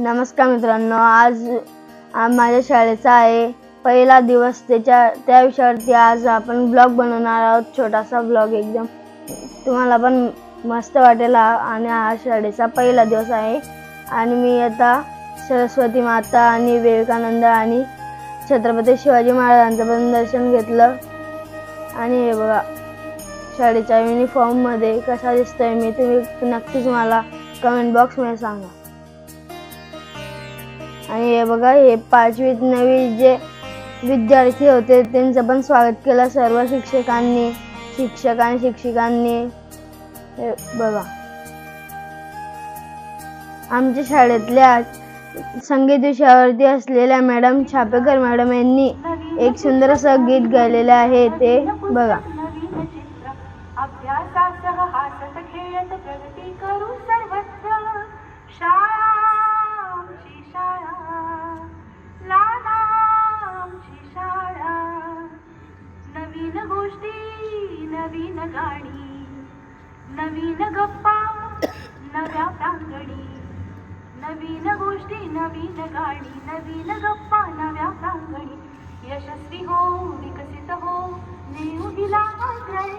नमस्कार मित्रांनो आज माझ्या शाळेचा आहे पहिला दिवस. त्याच्या त्या विषयावरती आज आपण ब्लॉग बनवणार आहोत छोटासा ब्लॉग एकदम. तुम्हाला पण मस्त वाटेल हा. आणि हा शाळेचा पहिला दिवस आहे. आणि मी आता सरस्वती माता आणि विवेकानंद आणि छत्रपती शिवाजी महाराजांचं पण दर्शन घेतलं. आणि हे बघा शाळेच्या युनिफॉर्ममध्ये कसा दिसतोय मी तुम्ही नक्कीच मला कमेंट बॉक्समध्ये सांगा. आणि हे बघा हे पाचवीत नवी जे विद्यार्थी होते त्यांचं पण स्वागत केलं सर्व शिक्षकांनी शिक्षक आणि शिक्षिकांनी. हे बघा. आमच्या शाळेतल्या संगीत विषयावरती असलेल्या मॅडम छापेकर मॅडम यांनी एक सुंदर असं गीत गायलेलं आहे ते बघा. अभ्यासासह हासत खेळत प्रगती करू सर्वत्र. शाळा गाणी नवीन गप्पा नव्या प्रांगणी नवीन गोष्टी नवीन गाणी नवीन गप्पा नव्या प्रांगणी. यशस्वी हो विकसित हो नेऊ दिला आग्रही.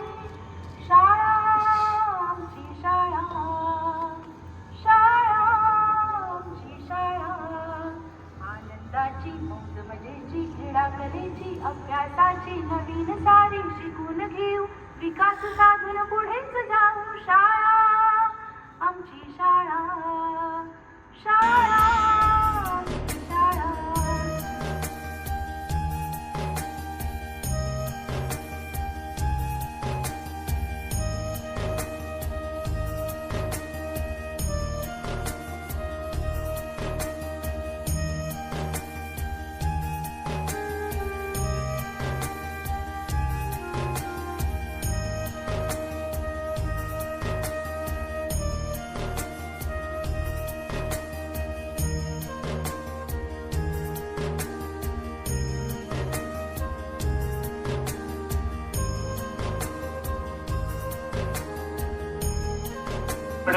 शाळा आमची शाळा. शाळा आमची शाळा. आनंदाची मौज मजेची क्रीडा कलेची अभ्यासाची नवीन सा คือการ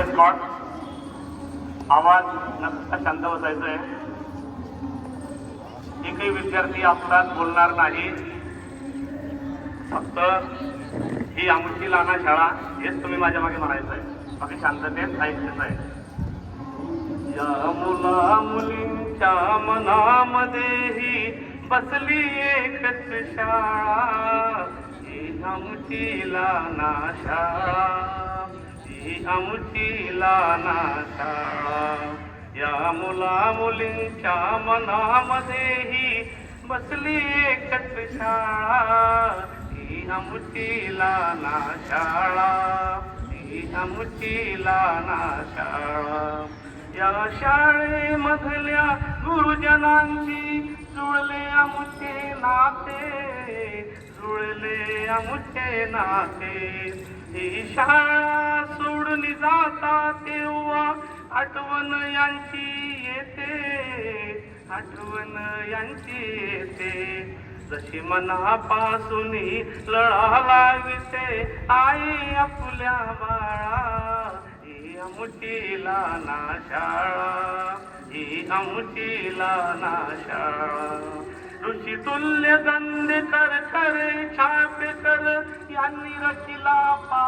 इकडे स्कॉट आवाज नक्कीच शांत बसायचा आहे एकही विद्यार्थी आपल्यात बोलणार नाही. फक्त ही आमची लाना शाळा हेच तुम्ही माझ्या मागे म्हणायचं आहे बाकी शांततेत ऐकायचं आहे. या मुला मुलींच्या मनामध्येही बसली एकच शाळा ही आमची लाना शाळा. ही आमची लाना शाळा या मुला मुलींच्या मनामध्येही बसली एकच शाळा. ही आमची लाना शाळा ही आमची लाना शाळा या शाळेमधल्या गुरुजनांची जुळले आमचे नाते जुळले आमचे नाते. ही शाळा सोडून जाता तेव्हा आठवण यांची येते आठवण यांची येते. जशी मनापासून लढा लाविते आई आपल्या बाळा ही आमची लाना शाळा ही आमची ना शाळा ऋषी तुल्य दंडेकर खरे छापेकर यांनी रचिला पा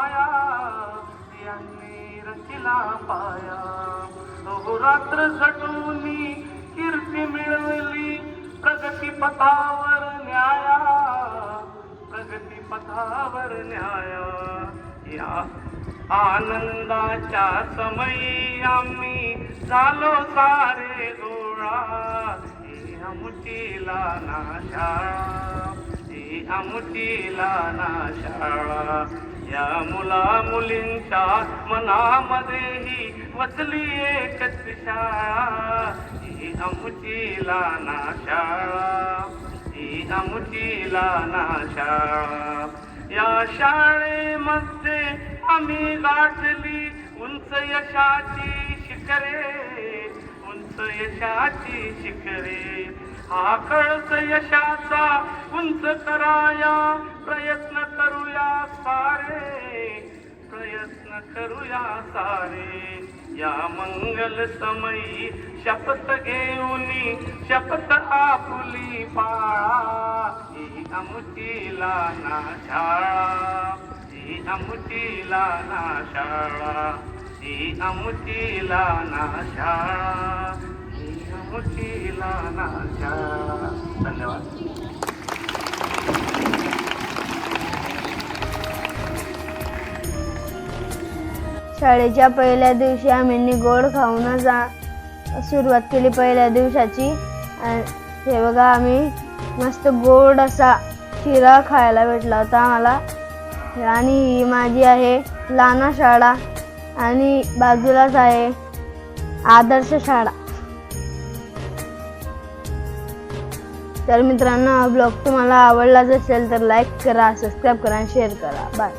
यांनी रचिला पाया. अहो रात्र झटून कीर्ती मिळवली. प्रगती पथावर न्याया. प्रगती पथावर न्याया. या आनंदाच्या समयी आम्ही झालो सारे गोळा. हे आमची लाना शाळा ही आमची शाळा या मुला मुलींच्या मनामध्येही वसली एकच शाळा ही आमची लाना शाळा ही आमची लाना शाळा या शाळेमध्ये आम्ही गाठली उंच यशाची शिखरे. उंच यशाची शिखरे. हा कळस यशाचा उंच कराया प्रयत्न करूया सारे. या मंगल समयी शपथ घेऊनी शपथ आपुली पाळा. ही आमचीला ना शाळा ही आमचीला ना शाळा ही आमचीला ना शाळा ही आमचीला ना शाळा धन्यवाद. शाळेच्या पहिल्या दिवशी आम्ही गोड खाऊनच जा सुरुवात केली पहिल्या दिवसाची. आणि हे बघा आम्ही मस्त गोड असा शिरा खायला भेटला होता आम्हाला. आणि ही माझी आहे लाना शाळा आणि बाजूलाच आहे आदर्श शाळा. तर मित्रांनो हा ब्लॉग तुम्हाला आवडलाच असेल तर लाईक करा सबस्क्राईब करा आणि शेअर करा. बाय